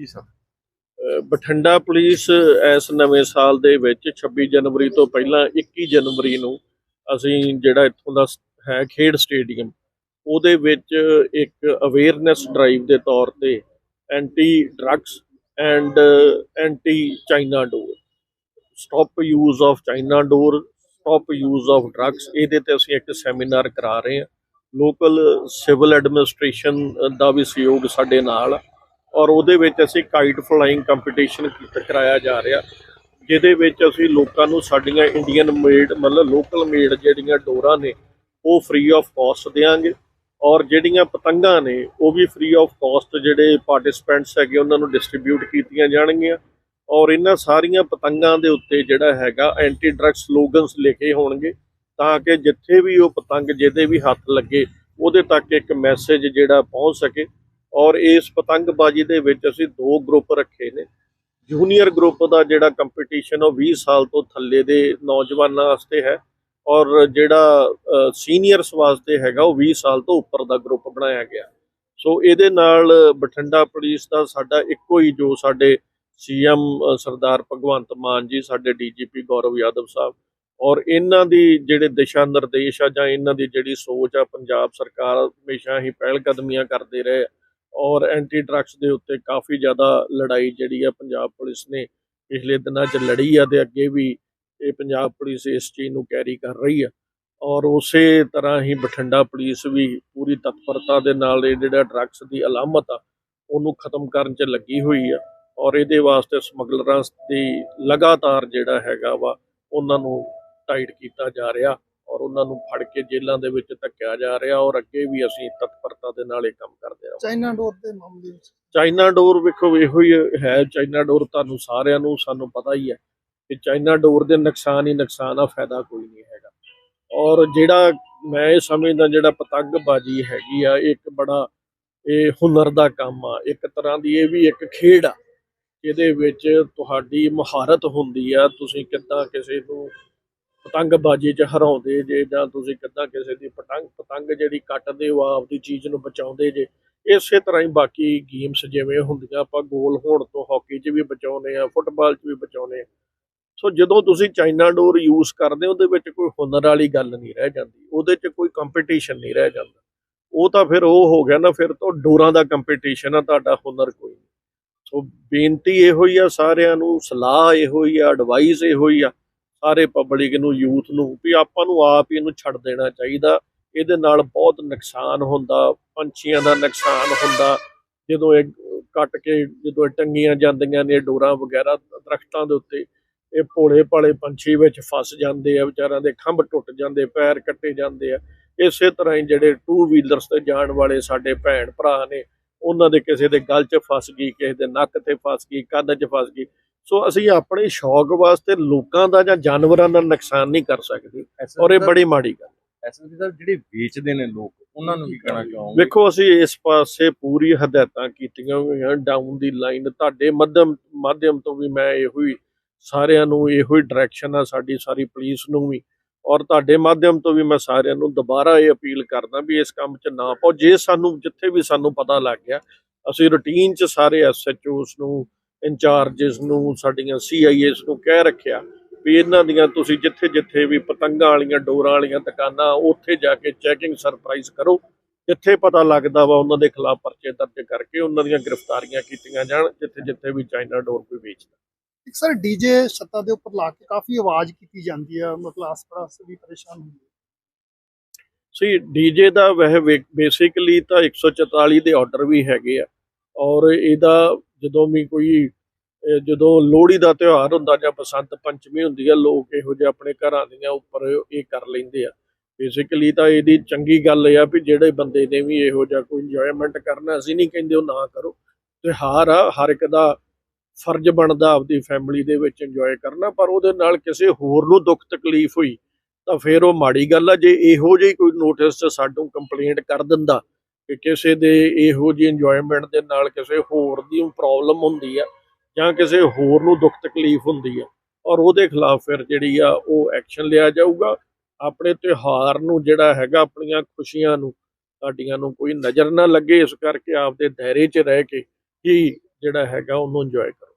ਜੀ sir. Bathinda police ਇਸ ਨਵੇਂ ਸਾਲ ਦੇ ਵਿੱਚ 26 ਜਨਵਰੀ ਤੋਂ ਪਹਿਲਾਂ 21 ਜਨਵਰੀ ਨੂੰ ਅਸੀਂ ਜਿਹੜਾ ਇੱਥੋਂ ਦਾ ਹੈ ਖੇਡ ਸਟੇਡੀਅਮ, ਉਹਦੇ ਵਿੱਚ ਇੱਕ ਅਵੇਅਰਨੈਸ ਡਰਾਈਵ ਦੇ ਤੌਰ ਤੇ anti drugs and anti China door stop use of China ਡੋਰ ਸਟਾਪ ਯੂਜ਼ ਆਫ ਡਰੱਗਸ ਇਹਦੇ ਤੇ ਅਸੀਂ ਇੱਕ ਸੈਮੀਨਾਰ ਕਰਾ ਰਹੇ ਹਾਂ। ਲੋਕਲ ਸਿਵਲ ਐਡਮਿਨਿਸਟ੍ਰੇਸ਼ਨ ਦਾ ਵੀ ਸਹਿਯੋਗ ਸਾਡੇ ਨਾਲ ਆ। ਔਰ ਉਹਦੇ ਵਿੱਚ ਅਸੀਂ ਕਾਈਟ ਫਲਾਈਂਗ ਕੰਪੀਟੀਸ਼ਨ ਕਰਾਇਆ ਜਾ ਰਿਹਾ। ਜਿਹਦੇ ਵਿੱਚ ਅਸੀਂ ਲੋਕਾਂ ਨੂੰ ਸਾਡੀਆਂ ਇੰਡੀਅਨ ਮੇਡ ਮਤਲਬ ਲੋਕਲ ਮੇਡ ਜਿਹੜੀਆਂ ਡੋਰਾਂ ਨੇ, ਉਹ ਫ੍ਰੀ ਆਫ ਕਾਸਟ ਦੇਾਂਗੇ ਔਰ ਜਿਹੜੀਆਂ ਪਤੰਗਾਂ ਨੇ, ਉਹ ਵੀ ਫ੍ਰੀ ਆਫ ਕਾਸਟ ਜਿਹੜੇ ਪਾਰਟਿਸਪੈਂਟਸ ਹੈਗੇ, ਉਹਨਾਂ ਨੂੰ ਡਿਸਟ੍ਰੀਬਿਊਟ ਕੀਤੀਆਂ ਜਾਣਗੀਆਂ। ਔਰ ਇਹਨਾਂ ਸਾਰੀਆਂ ਪਤੰਗਾਂ ਦੇ ਉੱਤੇ ਜਿਹੜਾ ਹੈਗਾ ਐਂਟੀ ਡਰੱਗ ਸਲੋਗਨਸ ਲਿਖੇ ਹੋਣਗੇ, ਤਾਂ ਕਿ ਜਿੱਥੇ ਵੀ ਉਹ ਪਤੰਗ ਜਿਹਦੇ ਵੀ ਹੱਥ ਲੱਗੇ, ਉਹਦੇ ਤੱਕ ਇੱਕ ਮੈਸੇਜ ਜਿਹੜਾ ਪਹੁੰਚ ਸਕੇ। ਔਰ ਇਸ ਪਤੰਗਬਾਜ਼ੀ ਦੇ ਵਿੱਚ ਅਸੀਂ ਦੋ ਗਰੁੱਪ ਰੱਖੇ ਨੇ। ਜੂਨੀਅਰ ਗਰੁੱਪ ਦਾ ਜਿਹੜਾ ਕੰਪੀਟੀਸ਼ਨ ਉਹ 20 ਸਾਲ ਤੋਂ ਥੱਲੇ ਦੇ ਨੌਜਵਾਨਾਂ ਵਾਸਤੇ ਹੈ ਔਰ ਜਿਹੜਾ ਸੀਨੀਅਰਸ ਵਾਸਤੇ ਹੈਗਾ ਉਹ 20 ਸਾਲ ਤੋਂ ਉੱਪਰ ਦਾ ਗਰੁੱਪ ਬਣਾਇਆ ਗਿਆ। ਸੋ ਇਹਦੇ ਨਾਲ ਬਠਿੰਡਾ ਪੁਲਿਸ ਦਾ ਸਾਡਾ ਇੱਕੋ ਹੀ ਜੋ ਸਾਡੇ ਸੀਐਮ ਸਰਦਾਰ ਭਗਵੰਤ ਮਾਨ ਜੀ, ਸਾਡੇ ਡੀਜੀਪੀ ਗੌਰਵ ਯਾਦਵ ਸਾਹਿਬ ਔਰ ਇਹਨਾਂ ਦੀ ਜਿਹੜੇ ਦਿਸ਼ਾ ਨਿਰਦੇਸ਼ ਆ ਜਾਂ ਇਹਨਾਂ ਦੀ ਜਿਹੜੀ ਸੋਚ ਆ, ਪੰਜਾਬ ਸਰਕਾਰ ਹਮੇਸ਼ਾ ਹੀ ਪਹਿਲ ਕਦਮੀਆਂ ਕਰਦੇ ਰਹੇ ਔਰ ਐਂਟੀ ਡਰੱਗਸ ਦੇ ਉੱਤੇ ਕਾਫੀ ਜ਼ਿਆਦਾ ਲੜਾਈ ਜਿਹੜੀ ਆ ਪੰਜਾਬ ਪੁਲਿਸ ਨੇ ਪਿਛਲੇ ਦਿਨਾਂ 'ਚ ਲੜੀ ਆ ਤੇ ਅੱਗੇ ਵੀ ਇਹ ਪੰਜਾਬ ਪੁਲਿਸ ਇਸ ਚੀਜ਼ ਨੂੰ ਕੈਰੀ ਕਰ ਰਹੀ ਆ। ਔਰ ਉਸੇ ਤਰ੍ਹਾਂ ਹੀ ਬਠਿੰਡਾ ਪੁਲਿਸ ਵੀ ਪੂਰੀ ਤਤਪਰਤਾ ਦੇ ਨਾਲ ਇਹ ਜਿਹੜਾ ਡਰੱਗਸ ਦੀ ਅਲਾਮਤ ਆ, ਉਹਨੂੰ ਖਤਮ ਕਰਨ 'ਚ ਲੱਗੀ ਹੋਈ ਆ ਔਰ ਇਹਦੇ ਵਾਸਤੇ ਸਮਗਲਰਾਂ ਦੀ ਲਗਾਤਾਰ ਜਿਹੜਾ ਹੈਗਾ ਵਾ, ਉਹਨਾਂ ਨੂੰ ਟਾਈਟ ਕੀਤਾ ਜਾ ਰਿਹਾ ਔਰ ਉਹਨਾਂ ਨੂੰ ਫੜ ਕੇ ਜੇਲ੍ਹਾਂ ਦੇ ਵਿੱਚ ਧੱਕਿਆ ਜਾ ਰਿਹਾ ਔਰ ਅੱਗੇ ਵੀ ਅਸੀਂ ਤਤਪਰਤਾ ਦੇ ਨਾਲ ਇਹ ਕੰਮ ਕਰਦੇ ਚਾਈਨਾ ਡੋਰ ਦੇ ਮਾਮਲੇ ਵਿੱਚ? ਚਾਈਨਾ ਡੋਰ ਵੇਖੋ, ਇਹੋ ਹੀ ਹੈ, ਚਾਈਨਾ ਡੋਰ ਤੁਹਾਨੂੰ ਸਾਰਿਆਂ ਨੂੰ, ਸਾਨੂੰ ਪਤਾ ਹੀ ਹੈ ਕਿ ਚਾਈਨਾ ਡੋਰ ਦੇ ਨੁਕਸਾਨ ਹੀ ਨੁਕਸਾਨ ਆ, ਫਾਇਦਾ ਕੋਈ ਨਹੀਂ ਹੈਗਾ। ਔਰ ਜਿਹੜਾ ਮੈਂ ਇਹ ਸਮਝਦਾ, ਜਿਹੜਾ ਪਤੰਗਬਾਜ਼ੀ ਹੈਗੀ ਆ ਇੱਕ ਬੜਾ, ਇਹ ਹੁਨਰ ਦਾ ਕੰਮ ਆ। ਇੱਕ ਤਰ੍ਹਾਂ ਦੀ ਇਹ ਵੀ ਇੱਕ ਖੇਡ ਆ, ਜਿਹਦੇ ਵਿੱਚ ਤੁਹਾਡੀ ਮਹਾਰਤ ਹੁੰਦੀ ਆ, ਤੁਸੀਂ ਕਿੱਦਾਂ ਕਿਸੇ ਨੂੰ ਪਤੰਗਬਾਜ਼ੀ 'ਚ ਹਰਾਉਂਦੇ ਜੇ, ਜਾਂ ਤੁਸੀਂ ਕਿੱਦਾਂ ਕਿਸੇ ਦੀ ਪਤੰਗ ਪਤੰਗ ਜਿਹੜੀ ਕੱਟਦੇ ਹੋ, ਆਪਦੀ ਚੀਜ਼ ਨੂੰ ਬਚਾਉਂਦੇ ਜੇ ਇਸੇ ਤਰ੍ਹਾਂ ਹੀ ਬਾਕੀ ਗੇਮਸ ਜਿਵੇਂ ਹੁੰਦੀਆਂ, ਆਪਾਂ ਗੋਲ ਹੋਣ ਤੋਂ ਹਾਕੀ 'ਚ ਵੀ ਬਚਾਉਂਦੇ ਆ ਫੁੱਟਬਾਲ 'ਚ ਵੀ ਬਚਾਉਂਦੇ ਆ ਸੋ ਜਦੋਂ ਤੁਸੀਂ ਚਾਈਨਾ ਡੋਰ ਯੂਜ਼ ਕਰਦੇ ਹੋ, ਉਹਦੇ ਵਿੱਚ ਕੋਈ ਹੁਨਰ ਵਾਲੀ ਗੱਲ ਨਹੀਂ ਰਹਿ ਜਾਂਦੀ, ਉਹਦੇ 'ਚ ਕੋਈ ਕੰਪੀਟੀਸ਼ਨ ਨਹੀਂ ਰਹਿ ਜਾਂਦਾ। ਉਹ ਤਾਂ ਫਿਰ ਉਹ ਹੋ ਗਿਆ ਨਾ, ਫਿਰ ਤੋਂ ਡੋਰਾਂ ਦਾ ਕੰਪੀਟੀਸ਼ਨ ਆ, ਤੁਹਾਡਾ ਹੁਨਰ ਕੋਈ ਨਹੀਂ। ਸੋ ਬੇਨਤੀ ਇਹੋ ਹੀ ਆ ਸਾਰਿਆਂ ਨੂੰ, ਸਲਾਹ ਇਹੋ ਹੀ ਆ ਐਡਵਾਈਸ ਇਹੋ ਹੀ ਆ, ਸਾਰੇ ਪਬਲਿਕ ਨੂੰ ਯੂਥ ਨੂੰ, ਵੀ ਆਪਾਂ ਨੂੰ ਆਪ ਹੀ ਇਹਨੂੰ ਛੱਡ ਦੇਣਾ ਚਾਹੀਦਾ। ਇਹਦੇ ਨਾਲ ਬਹੁਤ ਨੁਕਸਾਨ ਹੁੰਦਾ ਪੰਛੀਆਂ ਦਾ ਨੁਕਸਾਨ ਹੁੰਦਾ। ਜਦੋਂ ਇਹ ਕੱਟ ਕੇ ਜਦੋਂ ਇਹ ਟੰਗੀਆਂ ਜਾਂਦੀਆਂ ਨੇ ਡੋਰਾਂ ਵਗੈਰਾ ਦਰਖਤਾਂ ਦੇ ਉੱਤੇ ਇਹ ਭੋਲੇ ਭਾਲੇ ਪੰਛੀ ਵਿੱਚ ਫਸ ਜਾਂਦੇ ਆ ਵਿਚਾਰਿਆਂ ਦੇ ਖੰਭ ਟੁੱਟ ਜਾਂਦੇ ਪੈਰ ਕੱਟੇ ਜਾਂਦੇ ਆ। ਇਸੇ ਤਰ੍ਹਾਂ ਹੀ ਜਿਹੜੇ ਟੂ ਵੀਲਰਸ ਤੇ ਜਾਣ ਵਾਲੇ ਸਾਡੇ ਭੈਣ ਭਰਾ ਨੇ ਉਹਨਾਂ ਦੇ ਕਿਸੇ ਦੇ ਗਲ 'ਚ ਫਸ ਗਈ ਕਿਸੇ ਦੇ ਨੱਕ ਤੇ ਫਸ ਗਈ ਕੰਨ 'ਚ ਫਸ ਗਈ। ਸੋ ਅਸੀਂ ਆਪਣੇ ਸ਼ੌਕ ਵਾਸਤੇ ਲੋਕਾਂ ਦਾ ਜਾਂ ਜਾਨਵਰਾਂ ਦਾ ਨੁਕਸਾਨ ਨਹੀਂ ਕਰ ਸਕਦੇ ਔਰ ਇਹ ਬੜੀ ਮਾੜੀ ਗੱਲ ਐਸਐਸਪੀ ਸਾਹਿਬ ਜਿਹੜੇ ਵੇਚਦੇ ਨੇ ਲੋਕ ਉਹਨਾਂ ਨੂੰ ਕੀ ਕਹਿਣਾ ਚਾਹੋਗੇ? ਵੇਖੋ ਅਸੀਂ ਇਸ ਪਾਸੇ ਪੂਰੀ ਹਦਾਇਤਾਂ ਕੀਤੀਆਂ ਹੋਈਆਂ ਡਾਊਨ ਦੀ ਲਾਈਨ ਤੁਹਾਡੇ ਮੱਧਮ ਮਾਧਿਅਮ ਤੋਂ ਵੀ ਮੈਂ ਇਹੋ ਹੀ ਸਾਰਿਆਂ ਨੂੰ ਇਹੋ ਹੀ ਡਾਇਰੈਕਸ਼ਨ ਆ ਸਾਡੀ ਸਾਰੀ ਪੁਲਿਸ ਨੂੰ ਵੀ। ਔਰ ਤੁਹਾਡੇ ਮਾਧਿਅਮ ਤੋਂ ਵੀ ਮੈਂ ਸਾਰਿਆਂ ਨੂੰ ਦੁਬਾਰਾ ਇਹ ਅਪੀਲ ਕਰਦਾ ਵੀ ਇਸ ਕੰਮ 'ਚ ਨਾ ਪਾਓ। ਜੇ ਸਾਨੂੰ ਜਿੱਥੇ ਵੀ ਸਾਨੂੰ ਪਤਾ ਲੱਗ ਗਿਆ ਅਸੀਂ ਰੂਟੀਨ 'ਚ ਸਾਰੇ ਐਸਐਚਓਸ ਨੂੰ ਇੰਚਾਰਜਸ ਨੂੰ ਸਾਡੀਆਂ ਸੀਆਈਏਸ ਨੂੰ ਕਹਿ ਰੱਖਿਆ ਵੀ ਇਹਨਾਂ ਦੀਆਂ ਤੁਸੀਂ ਜਿੱਥੇ ਜਿੱਥੇ ਵੀ ਪਤੰਗਾਂ ਵਾਲੀਆਂ ਡੋਰਾਂ ਵਾਲੀਆਂ ਦੁਕਾਨਾਂ ਉੱਥੇ ਜਾ ਕੇ ਚੈਕਿੰਗ ਸਰਪ੍ਰਾਈਜ਼ ਕਰੋ। ਜਿੱਥੇ ਪਤਾ ਲੱਗਦਾ ਵਾ ਉਹਨਾਂ ਦੇ ਖਿਲਾਫ ਪਰਚੇ ਦਰਜ ਕਰਕੇ ਉਹਨਾਂ ਦੀਆਂ ਗ੍ਰਿਫਤਾਰੀਆਂ ਕੀਤੀਆਂ ਜਾਣ ਜਿੱਥੇ ਜਿੱਥੇ ਵੀ ਚਾਈਨਾ ਡੋਰ ਕੋਈ ਵੇਚਦਾ। ਇੱਕ ਸਰ ਡੀਜੇ ਛੱਤਾਂ ਦੇ ਉੱਪਰ ਲਾ ਕੇ ਕਾਫੀ ਆਵਾਜ਼ ਕੀਤੀ ਜਾਂਦੀ ਹੈ ਮਤਲਬ ਆਸ-ਪਾਸ ਵੀ ਪਰੇਸ਼ਾਨ ਹੁੰਦੇ ਸੀ ਡੀਜੇ ਦਾ ਵਹਿ ਬੇਸਿਕਲੀ ਤਾਂ 144 ਦੇ ਆਰਡਰ ਵੀ ਹੈਗੇ ਆ। ਔਰ ਇਹਦਾ ਜਦੋਂ ਵੀ ਕੋਈ ਜਦੋਂ ਲੋਹੜੀ ਦਾ ਤਿਉਹਾਰ ਹੁੰਦਾ ਜਾਂ ਬਸੰਤ ਪੰਚਮੀ ਹੁੰਦੀ ਆ, ਲੋਕ ਇਹੋ ਜਿਹੇ ਆਪਣੇ ਘਰਾਂ ਦੀਆਂ ਉੱਪਰ ਇਹ ਕਰ ਲੈਂਦੇ ਆ। ਬੇਸਿਕਲੀ ਤਾਂ ਇਹਦੀ ਚੰਗੀ ਗੱਲ ਇਹ ਆ ਵੀ ਜਿਹੜੇ ਬੰਦੇ ਨੇ ਵੀ ਇਹੋ ਜਿਹਾ ਕੋਈ ਇੰਜੋਇਮੈਂਟ ਕਰਨਾ, ਅਸੀਂ ਨਹੀਂ ਕਹਿੰਦੇ ਉਹ ਨਾ ਕਰੋ। ਤਿਉਹਾਰ ਆ, ਹਰ ਇੱਕ ਦਾ ਫਰਜ਼ ਬਣਦਾ ਆਪਦੀ ਫੈਮਿਲੀ ਦੇ ਵਿੱਚ ਇੰਜੋਏ ਕਰਨਾ, ਪਰ ਉਹਦੇ ਨਾਲ ਕਿਸੇ ਹੋਰ ਨੂੰ ਦੁੱਖ ਤਕਲੀਫ ਹੋਈ ਤਾਂ ਫਿਰ ਉਹ ਮਾੜੀ ਗੱਲ ਆ, ਜੇ ਇਹੋ ਜਿਹੀ ਕੋਈ ਨੋਟਿਸ ਤੇ ਸਾਨੂੰ ਕੰਪਲੇਂਟ ਕਰ ਦਿੰਦਾ ਕਿ ਕਿਸੇ ਦੇ ਇਹੋ ਜਿਹੀ ਇੰਜੋਇਮੈਂਟ ਦੇ ਨਾਲ ਕਿਸੇ ਹੋਰ ਦੀ ਪ੍ਰੋਬਲਮ ਹੁੰਦੀ ਆ ਜਾਂ ਕਿਸੇ ਹੋਰ ਨੂੰ ਦੁੱਖ ਤਕਲੀਫ ਹੁੰਦੀ ਆ, ਔਰ ਉਹਦੇ ਖਿਲਾਫ ਫਿਰ ਜਿਹੜੀ ਆ ਉਹ ਐਕਸ਼ਨ ਲਿਆ ਜਾਊਗਾ। ਆਪਣੇ ਤਿਉਹਾਰ ਨੂੰ ਜਿਹੜਾ ਹੈਗਾ, ਆਪਣੀਆਂ ਖੁਸ਼ੀਆਂ ਨੂੰ, ਸਾਡੀਆਂ ਨੂੰ ਕੋਈ ਨਜ਼ਰ ਨਾ ਲੱਗੇ, ਇਸ ਕਰਕੇ ਆਪਦੇ ਦਾਇਰੇ 'ਚ ਰਹਿ ਕੇ ਹੀ ਜਿਹੜਾ ਹੈਗਾ ਉਹਨੂੰ ਇੰਜੋਏ ਕਰਨ